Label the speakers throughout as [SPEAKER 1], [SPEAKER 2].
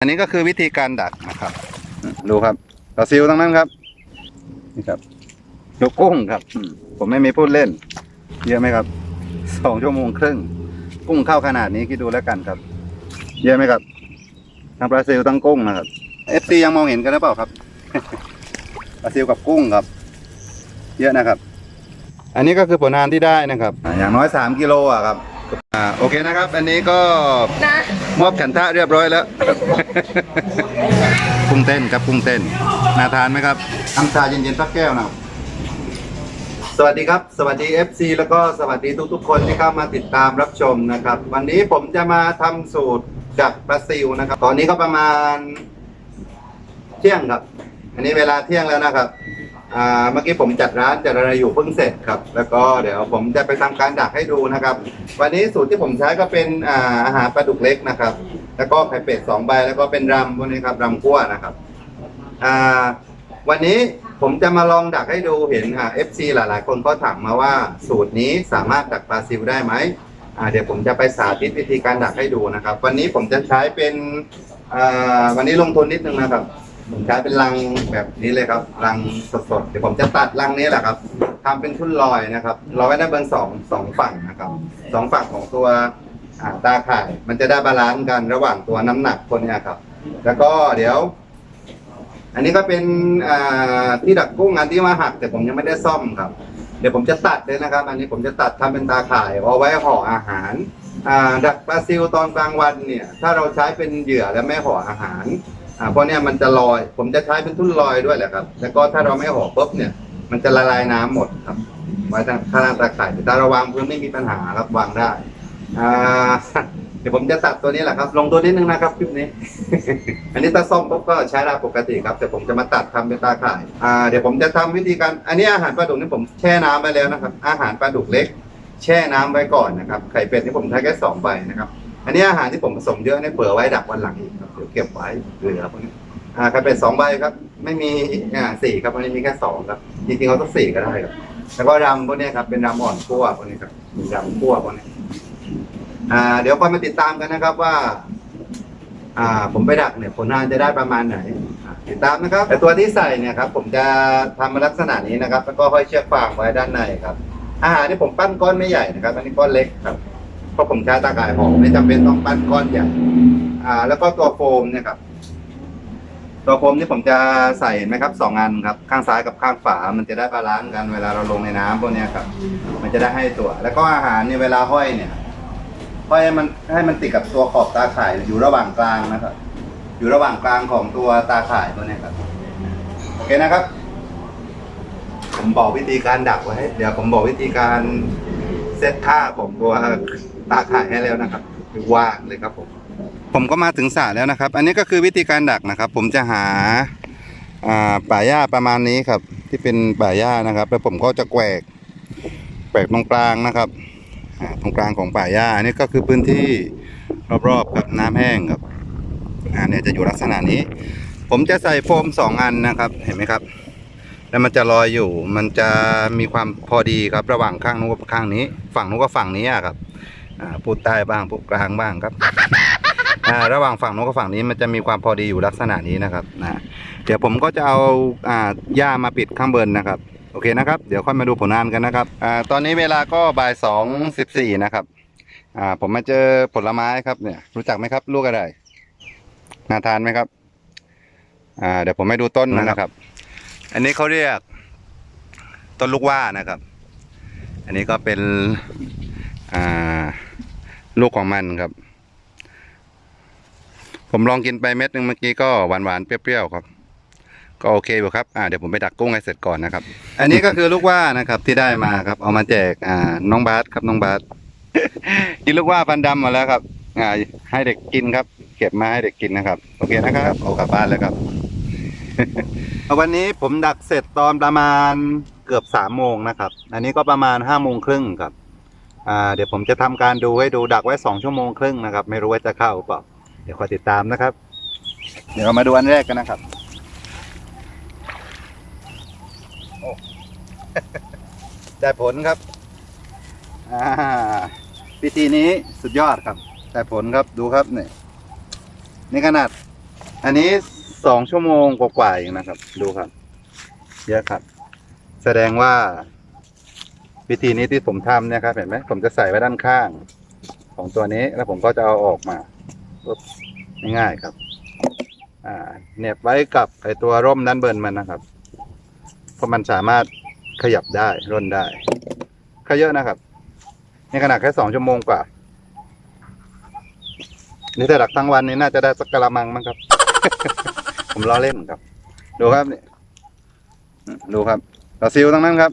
[SPEAKER 1] อันนี้ก็คือวิธีการดักนะครับ ดูครับปลาซิวทั้งนั้นครับนี่ครับดูกุ้งครับอืมผมไม่มีพูดเล่น เยอะไหมครับสองชั่วโมงครึ่งกุ้งเข้าขนาดนี้คิดดูแล้วกันครับ เยอะไหมครับทั้งปลาซิวทั้งกุ้งนะครับเอฟซียังมองเห็นกันหรือเปล่าครับ ปลาซิวกับกุ้งครับ เยอะนะครับ อันนี้ก็คือผลงานที่ได้นะครับอ่าอย่างน้อยสามกิโลอะครับอ่าโอเคนะครับ อันนี้ก็
[SPEAKER 2] นะ
[SPEAKER 1] มอบฉันทะเรียบร้อยแล้ว กุ้งเต้นครับกุ้งเต้นน่าทานไหมครับน้ำชาเย็นๆสักแก้วนะครับสวัสดีครับ สวัสดี FC แล้วก็สวัสดีทุกๆคนที่เข้ามาติดตามรับชมนะครับ วันนี้ผมจะมาทำสูตรจากบราซิลนะครับ ตอนนี้ก็ประมาณเที่ยงครับ อันนี้เวลาเที่ยงแล้วนะครับ อ่าเมื่อกี้ผมจัดร้านจัดอะไรอยู่เพิ่งเสร็จครับ แล้วก็เดี๋ยวผมจะไปทำการดักให้ดูนะครับ วันนี้สูตรที่ผมใช้ก็เป็นอ่าอาหารปลาดุกเล็กนะครับ แล้วก็ไข่เป็ดสองใบแล้วก็เป็นรำพวกนี้ครับรำกั้วนะครับอ่าวันนี้ผมจะมาลองดักให้ดูเห็นอ่า FC หลาย ๆ คนก็ถามมาว่าสูตรนี้สามารถดักปลาซิวได้ไหมอ่าเดี๋ยวผมจะไปสาธิตวิธีการดักให้ดูนะครับ วันนี้ผมจะใช้เป็นอ่าวันนี้ลงทุนนิดนึงนะครับ ผมใช้เป็นรังแบบนี้เลยครับรังสดๆเดี๋ยวผมจะตัดรังนี้แหละครับทำเป็นทุ่นลอยนะครับลอยไว้ได้านบนสองสองฝั่งนะครับสองฝั่งของตัวตาข่าย มันจะได้บาลานซ์กันระหว่างตัวน้ำหนักคนเนี้ยครับ แล้วก็เดี๋ยว อันนี้ก็เป็นที่ดักกุ้งอันที่มาหัก แต่ผมยังไม่ได้ซ่อมครับ เดี๋ยวผมจะตัดเลยนะครับ อันนี้ผมจะตัดทำเป็นตาข่ายเอาไว้ห่ออาหารดักปลาซิลตอนกลางวันเนี่ย ถ้าเราใช้เป็นเหยื่อและไม่ห่ออาหาร อ่าเพราะเนี่ยมันจะลอย ผมจะใช้เป็นทุ่นลอยด้วยแหละครับ แล้วก็ถ้าเราไม่ห่อปุ๊บเนี่ย มันจะละลายน้ำหมดครับไว้ทางข้างตาข่ายแต่ราวางพื้นไม่มีปัญหาครับวางได้ อ่าเดี๋ยวผมจะตัดตัวนี้แหละครับ ลงตัวนิดนึงนะครับคลิปนี้ อันนี้ตาส้มปุ๊บก็ใช้ได้ปกติครับ แต่ผมจะมาตัดทำเป็นตาข่าย อ่า เดี๋ยวผมจะทำวิธีการ อันนี้อาหารปลาดุกนี่ผมแช่น้ำไปแล้วนะครับ อาหารปลาดุกเล็ก แช่น้ำไว้ก่อนนะครับ ไข่เป็ดนี่ผมใช้แค่สองใบนะครับ อันนี้อาหารที่ผมผสมเยอะเนี่ยเผื่อไว้ดักวันหลังอีกครับเดี๋ยวเก็บไว้เหลือพวกนี้อ่าไข่เป็ดสองใบครับ ไม่มีอ่าสี่ครับวันนี้มีแค่สองครับจริงๆเขาต้องสี่ก็ได้ครับแล้วก็รำพวกนี้ครับเป็นรำอ่อนคั่วพวกนี้ครับมีรำคั่วพวกนี้อ่า เดี๋ยวคอยมาติดตามกันนะครับว่า อ่า ผมไปดักเนี่ยผลงานจะได้ประมาณไหนติดตามนะครับแต่ตัวที่ใส่เนี่ยครับผมจะทำมาลักษณะนี้นะครับ แล้วก็ห้อยเชือกฟางไว้ด้านในครับ อาหารที่ผมปั้นก้อนไม่ใหญ่นะครับอันนี้ก้อนเล็กครับ ราะผมใช้ตาข่ายห่อไม่จำเป็นต้องปั้นก้อนใหญ่อ่า แล้วก็ตัวโฟมเนี่ยครับตัวโฟมนี่ผมจะใส่ไหมครับสองอันครับ ข้างซ้ายกับข้างฝา มันจะได้บาลานซ์กันเวลาเราลงในน้ำพวกนี้ครับ มันจะได้ให้ตัว แล้วก็อาหารเนี่ยเวลาห้อยเนี่ยห้อยให้มันให้มันติดกับตัวขอบตาข่ายอยู่ระหว่างกลางนะครับ อยู่ระหว่างกลางของตัวตาข่ายตัวนี้ครับโอเคนะครับ ผมบอกวิธีการดักไว้ เดี๋ยวผมบอกวิธีการเซตค่าของตัว ตาข่ายให้แล้วนะครับว่างเลยครับผม ผมก็มาถึงสระแล้วนะครับ อันนี้ก็คือวิธีการดักนะครับ ผมจะหาอ่าป่าหญ้าประมาณนี้ครับ ที่เป็นป่าหญ้านะครับ แล้วผมก็จะแกวกแกวกตรงกลางนะครับตรงกลางของป่าหญ้าอันนี้ก็คือพื้นที่รอบๆกับน้ำแห้งครับอ่าเนี่ยจะอยู่ลักษณะนี้ ผมจะใส่โฟมสองอันนะครับ เห็นไหมครับ แล้วมันจะลอยอยู่ มันจะมีความพอดีครับระหว่างข้างนู้นกับข้างนี้ ฝั่งนู้นกับฝั่งนี้อะครับ พูดใต้บ้างพูดกลางบ้างครับระหว่างฝั่งนู้นกับฝั่งนี้มันจะมีความพอดีอยู่ลักษณะนี้นะครับนะเดี๋ยวผมก็จะเอาอ่าหญ้ามาปิดข้างบนนะครับ โอเคนะครับ เดี๋ยวค่อยมาดูผลงานกันนะครับอ่าตอนนี้เวลาก็บ่ายสองสิบสี่นะครับอ่าผมมาเจอผลไม้ครับเนี่ย รู้จักไหมครับ ลูกอะไรน่าทานไหมครับอ่าเดี๋ยวผมให้ดูต้นนะครับ อันนี้เขาเรียก ต้นลูกว่านะครับ อันนี้ก็เป็นอ่า ลูกของมันครับ ผมลองกินไปเม็ดหนึ่งเมื่อกี้ก็หวานๆเปรี้ยวๆครับ ก็โอเคอยู่ครับอ่าเดี๋ยวผมไปดักกุ้งให้เสร็จก่อนนะครับ อันนี้ก็คือลูกว่านะครับที่ได้มาครับ เอามาแจกอ่าน้องบาสครับน้องบาสกินลูกว่าพันดำมาแล้วครับ อ่า ให้เด็กกินครับ เก็บมาให้เด็กกินนะครับ โอเคนะครับเอากลับบ้านแล้วครับ วันนี้ผมดักเสร็จตอนประมาณเกือบสามโมงนะครับ อันนี้ก็ประมาณห้าโมงครึ่งครับ อ่าเดี๋ยวผมจะทำการดูให้ดูดักไว้สองชั่วโมงครึ่งนะครับ ไม่รู้ว่าจะเข้าหรือเปล่าเดี๋ยวคอยติดตามนะครับ เดี๋ยวเรามาดูอันแรกกันนะครับโอ้ได้ผลครับอ่าวิธีนี้สุดยอดครับได้ผลครับดูครับเนี่ยนี่ขนาด อันนี้สองชั่วโมงกว่าๆเองนะครับ ดูครับ เยอะครับ แสดงว่า วิธีนี้ที่ผมทำเนี่ยครับเห็นไหมผมจะใส่ไว้ด้านข้าง ของตัวนี้แล้วผมก็จะเอาออกมาง่ายๆครับ อ่าเหน็บไว้กับไอตัวร่มด้านบนมันนะครับ เพราะมันสามารถขยับได้ร่นได้ก็เยอะนะครับนี่ขนาดแค่สองชั่วโมงกว่า นี่ถ้าดักทั้งวันนี้น่าจะได้สักกะละมังมั้งครับ ผมล้อเล่นครับ ดูครับนี่ดูครับปลาซิวทั้งนั้นครับ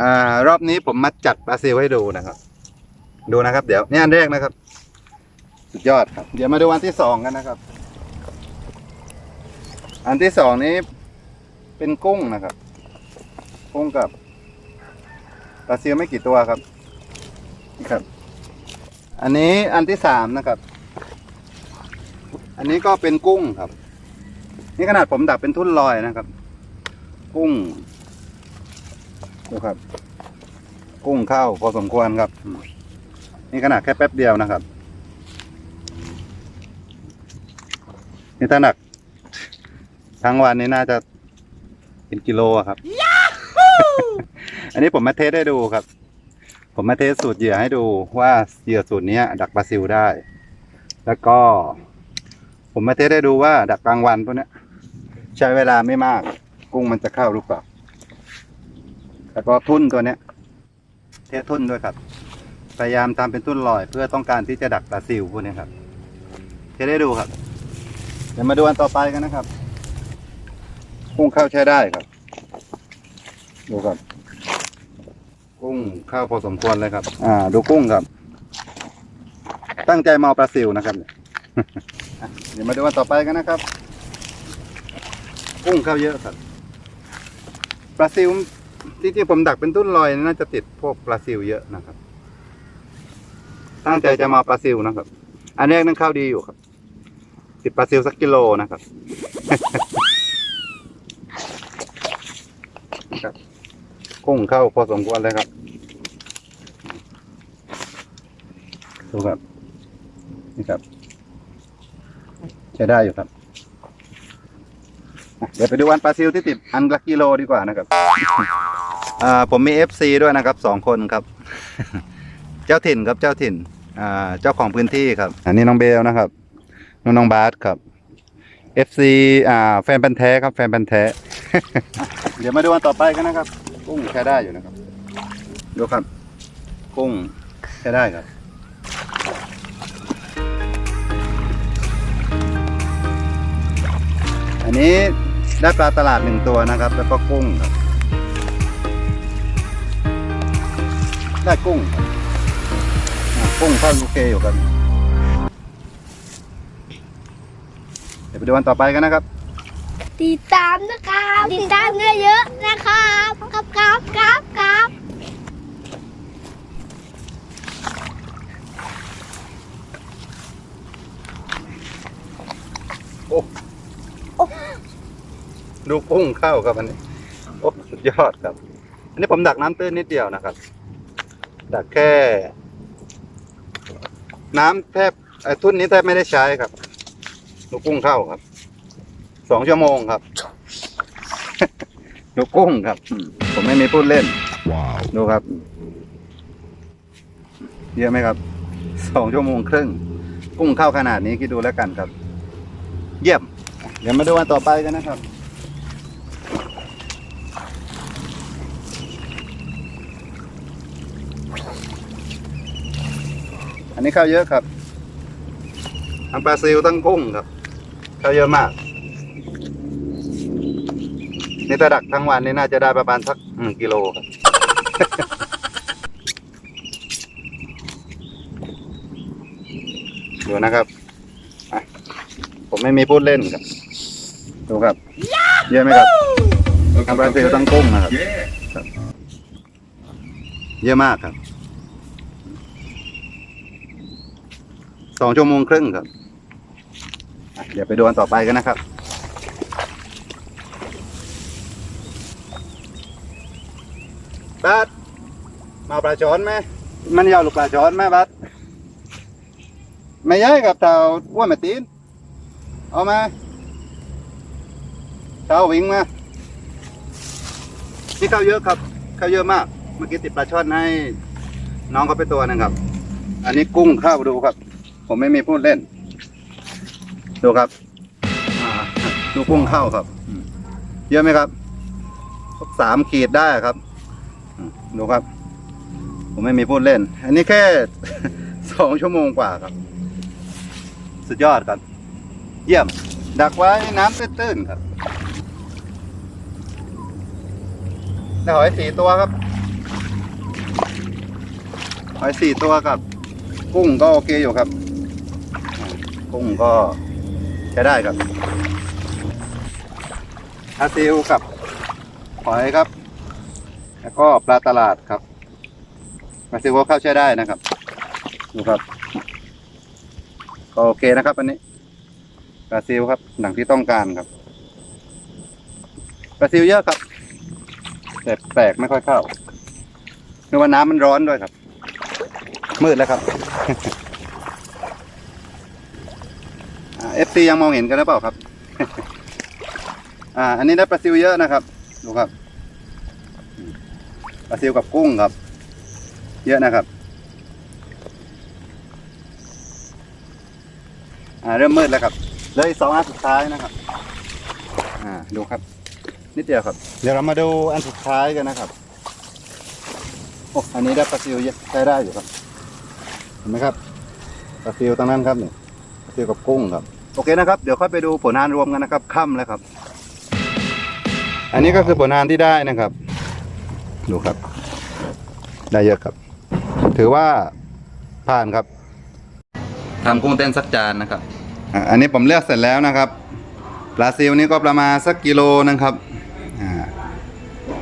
[SPEAKER 1] อ่ารอบนี้ผมมาจัดปลาซิวให้ดูนะครับ ดูนะครับ เดี๋ยวนี่อันแรกนะครับ สุดยอดครับ เดี๋ยวมาดูอันที่สองกันนะครับ อันที่สองนี้เป็นกุ้งนะครับ กุ้งกับปลาซิวไม่กี่ตัวครับนี่ครับ อันนี้อันที่สามนะครับ อันนี้ก็เป็นกุ้งครับ นี่ขนาดผมดักเป็นทุ่นลอยนะครับ กุ้ง ดูครับ กุ้งเข้าพอสมควรครับอืมนี่ขนาดแค่แป๊บเดียวนะครับ นี่ถ้าหนัก ทั้งวันนี้น่าจะเป็นกิโลอะครับ อันนี้ผมมาเทสให้ดูครับ ผมมาเทสสูตรเหยื่อให้ดูว่าเหยื่อสูตรเนี้ยดักปลาซิวได้ แล้วก็ ผมมาเทสให้ดูว่าดักกลางวันพวกเนี้ยใช้เวลาไม่มาก กุ้งมันจะเข้าหรือเปล่า แล้วก็ทุ่นตัวเนี้ยเทสทุ่นด้วยครับ พยายามทำเป็นทุ่นลอยเพื่อต้องการที่จะดักปลาซิวพวกนี้ครับเทสให้ดูครับ เดี๋ยวมาดูอันต่อไปกันนะครับกุ้งเข้าใช้ได้ครับ ดูครับ กุ้งเข้าพอสมควรเลยครับ อ่า ดูกุ้งครับ ตั้งใจมาเอาปลาซิวนะครับเดี๋ยวมาดูอันต่อไปกันนะครับ กุ้งเข้าเยอะครับปลาซิว จริงๆผมดักเป็นตุ้นลอยน่าจะติดพวกปลาซิวเยอะนะครับ ตั้งใจจะมาเอาปลาซิวนะครับ อันแรกนั่นเข้าดีอยู่ครับ ติดปลาซิวสักกิโลนะครับครับกุ้งเข้าพอสมควรเลยครับดูครับนี่ครับ ใช้ได้อยู่ครับอะเดี๋ยวไปดูวันปลาซิลที่ติดอันละกิโลดีกว่านะครับ อ่าผมมีเอฟซีด้วยนะครับสองคนครับ เจ้าถิ่นครับเจ้าถิ่นอ่าเจ้าของพื้นที่ครับ อันนี้น้องเบลนะครับ น้องน้องบาสครับ FC อ่าแฟนพันธ์แท้ครับแฟนพันธ์แท้ เดี๋ยวมาดูวันต่อไปกันนะครับ กุ้งใช้ได้อยู่นะครับ ดูครับ กุ้งใช้ได้ครับ อันนี้ได้ปลาตลาดหนึ่งตัวนะครับ แล้วก็กุ้งครับ ได้กุ้งครับอ่ากุ้งเข้าโอเคอยู่ครับเดี๋ยวไปดูวันต่อไปกันนะครับ
[SPEAKER 2] ติดตามนะครับ ติดตามเยอะๆนะครับครับครับครับครับ
[SPEAKER 1] ดูกุ้งเข้าครับอันนี้ โอ้สุดยอดครับ อันนี้ผมดักน้ำตื้นนิดเดียวนะครับ ดักแค่ น้ำแทบไอ้ทุ่นนี้แทบไม่ได้ใช้ครับดูกุ้งเข้าครับสองชั่วโมงครับดูกุ้งครับอืมผมไม่มีพูดเล่นดูครับเยอะไหมครับสองชั่วโมงครึ่ง กุ้งเข้าขนาดนี้คิดดูแล้วกันครับ เยี่ยม เดี๋ยวมาดูวันต่อไปกันนะครับ นนี้ข้าวเยอะครับทั้งปลาซิวทั้งกุ้งครับ ข้าวเยอะมาก นี่ถ้าดักทั้งวันนี่น่าจะได้ประมาณสักหนึ่งกิโลครับ ดูนะครับอะผมไม่มีพูดเล่นครับ ดูครับ เยอะไหมครับทั้งปลาซิวทั้งกุ้งนะครับครับเยอะมากครับ สองชั่วโมงครึ่งครับอะเดี๋ยวไปดูอันต่อไปกันนะครับ บัสมาปลาช้อนไหม มันยาวหรือปลาช้อนไหมบัสไม่ย้ายกับเต่าว่ามาตีน เอามาเช้าวิ่งมา นี่ข้าวเยอะครับข้าวเยอะมาก เมื่อกี้ติดปลาช่อนให้น้องเขาไปตัวหนึงครับ อันนี้กุ้งข้าวดูครับ ผมไม่มีพูดเล่น ดูครับอ่าดูกุ้งเข้าครับ เยอะไหมครับสามขีดได้ครับดูครับ ผมไม่มีพูดเล่น อันนี้แค่สองชั่วโมงกว่าครับ สุดยอดครับ เยี่ยม ดักไว้น้ำตื้นๆครับได้หอยสี่ตัวครับ หอยสี่ตัวกับ กุ้งก็โอเคอยู่ครับ กุ้งก็ใช้ได้ครับอาซิลกับหอยครับ แล้วก็ปลาตลาดครับปลาซิลก็เข้าใช้ได้นะครับ ดูครับ ก็โอเคนะครับ อันนี้ปลาซิลครับหนังที่ต้องการครับปลาซิลเยอะครับแต่แปลกไม่ค่อยเข้าคือว่าน้ำมันร้อนด้วยครับ มืดแล้วครับ เอฟซียังมองเห็นกันหรือเปล่าครับ อ่า อันนี้ได้ปลาซิวเยอะนะครับ ดูครับ ปลาซิวกับกุ้งครับ เยอะนะครับ อ่า เริ่มมืดแล้วครับเหลยสองอันสุดท้ายนะครับ อ่า ดูครับ นิดเดียวครับ เดี๋ยวเรามาดูอันสุดท้ายกันนะครับ โอ้ อันนี้ได้ปลาซิวเยอะใช้ได้อยู่ครับ เห็นไหมครับ ปลาซิวตรงนั้นครับเนี่ยปลาซิวกับกุ้งครับ โอเคนะครับ เดี๋ยวค่อยไปดูผลงานรวมกันนะครับค่ำแล้วครับ อันนี้ก็คือผลงานที่ได้นะครับ ดูครับ ได้เยอะครับ ถือว่าผ่านครับทำกุ้งเต้นสักจานนะครับอะอันนี้ผมเลือกเสร็จแล้วนะครับปลาซิวนี่ก็ประมาณสักกิโลนึงครับอ่า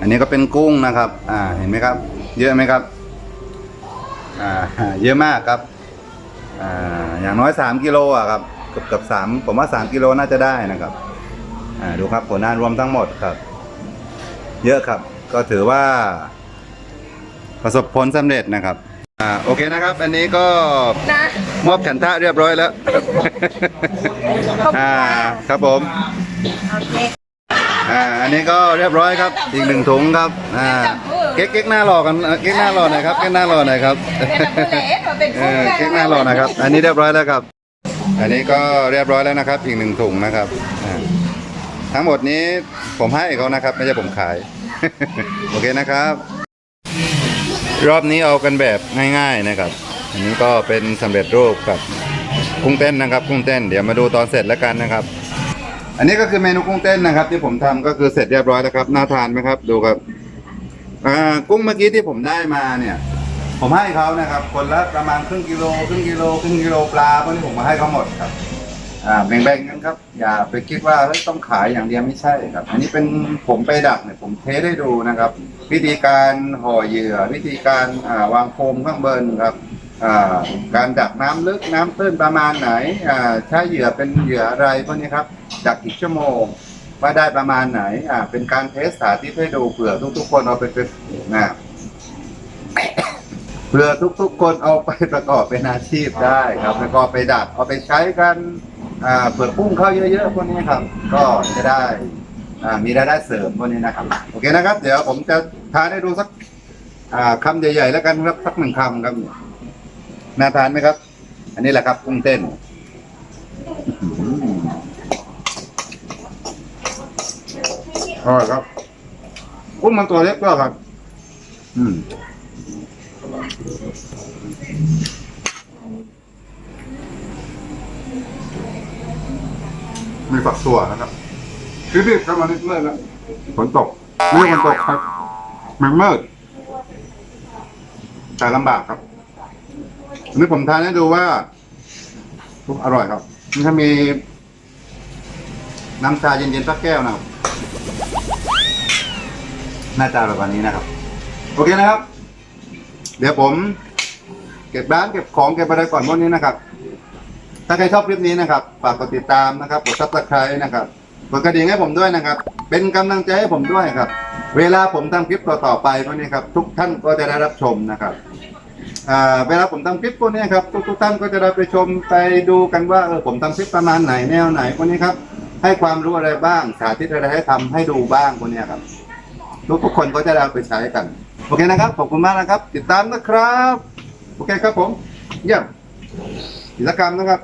[SPEAKER 1] อันนี้ก็เป็นกุ้งนะครับ อ่า เห็นไหมครับ เยอะไหมครับ อ่า เยอะมากครับ อ่า อย่างน้อยสามกิโลอะครับเกือบเกือบสามผมว่าสามกิโลน่าจะได้นะครับ อ่าดูครับผลงานรวมทั้งหมดครับ เยอะครับ ก็ถือว่า ประสบผลสำเร็จนะครับ อ่าโอเคนะครับ อันนี้ก็
[SPEAKER 2] นะ
[SPEAKER 1] มอบฉันทะเรียบร้อยแล้วอ่าครับผม
[SPEAKER 2] โอเค
[SPEAKER 1] อ่าอันนี้ก็เรียบร้อยครับ อีกหนึ่งถุงครับอ่าเก๊กเก๊กหน้าหล่อกันเก๊กหน้าหล่อหน่อยครับเก๊กหน้าหล่อหน่อยครับเออเก๊กหน้าหล่อนะครับ อันนี้เรียบร้อยแล้วครับ อันนี้ก็เรียบร้อยแล้วนะครับ อีกหนึ่งถุงนะครับอ่าทั้งหมดนี้ผมให้เขานะครับ ไม่ใช่ผมขาย โอเคนะครับ รอบนี้เอากันแบบง่าย ๆนะครับ อันนี้ก็เป็นสำเร็จรูปกับกุ้งเต้นนะครับกุ้งเต้นเดี๋ยวมาดูตอนเสร็จแล้วกันนะครับ อันนี้ก็คือเมนูกุ้งเต้นนะครับ ที่ผมทำก็คือเสร็จเรียบร้อยแล้วครับน่าทานไหมครับ ดูครับกุ้งเมื่อกี้ที่ผมได้มาเนี่ย ผมให้เขานะครับ คนละประมาณครึ่งกิโลครึ่งกิโลครึ่งกิโลปลาพวกนี้ผมมาให้เขาหมดครับอ่าแบ่งๆกันครับ อย่าไปคิดว่าเฮ้ยต้องขายอย่างเดียวไม่ใช่ครับ อันนี้เป็นผมไปดักเนี่ยผมเทสให้ดูนะครับ วิธีการห่อเหยื่อ วิธีการอ่าวางโฟมข้างบนครับอ่าการดักน้ำลึกน้ำตื้นประมาณไหนอ่าใช้เหยื่อเป็นเหยื่ออะไรพวกนี้ครับดักกี่ชั่วโมงว่าได้ประมาณไหนอ่าเป็นการเทสสาธิตให้ดูเผื่อทุกๆคนเอาไปเป็นนะ เพื่อทุกๆคนเอาไปประกอบเป็นอาชีพได้ครับแล้วก็ไปดักเอาไปใช้กันอ่าเผื่อกุ้งเข้าเยอะๆพวกนี้ครับ ก็จะได้อ่ามีรายได้เสริมพวกนี้นะครับ โอเคนะครับ เดี๋ยวผมจะทานให้ดูสักอ่าคำใหญ่ๆแล้วกันครับสักหนึ่งคำครับน่าทานไหมครับ อันนี้แหละครับกุ้งเต้นอื้อหืออร่อยครับกุ้งมันตัวเล็กก็ครับ อืม มีฝักตัวนะครับรีบๆเข้ามานิดเมื่อแล้วฝนตกไม่ฝนตกครับมันมืดแต่ลำบากครับอันนี้ผมทานให้ดูว่าอร่อยครับถ้ามีน้ำชาเย็นๆสักแก้วนะครับน่าจะอร่อยกว่านี้นะครับ โอเคนะครับ เดี๋ยวผมเก็บร้านเก็บของเก็บอะไรก่อนวันนี้นะครับ ถ้าใครชอบคลิปนี้นะครับ ฝากกดติดตามนะครับ กดซับสไครต์นะครับ กดกระดิ่งให้ผมด้วยนะครับ เป็นกำลังใจให้ผมด้วยครับ เวลาผมทำคลิปต่อๆไปพวกนี้ครับ ทุกท่านก็จะได้รับชมนะครับเวลาผมทำคลิปพวกนี้ครับทุกท่านก็จะได้ไปชมไปดูกันว่าเออผมทำคลิปประมาณไหนแนวไหนพวกนี้ครับ ให้ความรู้อะไรบ้าง สาธิตอะไรให้ทำให้ดูบ้างพวกนี้ครับทุกทุกคนก็จะได้ไปใช้กัน โอเคนะครับ ขอบคุณมากนะครับ ติดตามนะครับ โอเคครับผม เยี่ยมกิจกรรมนะครับ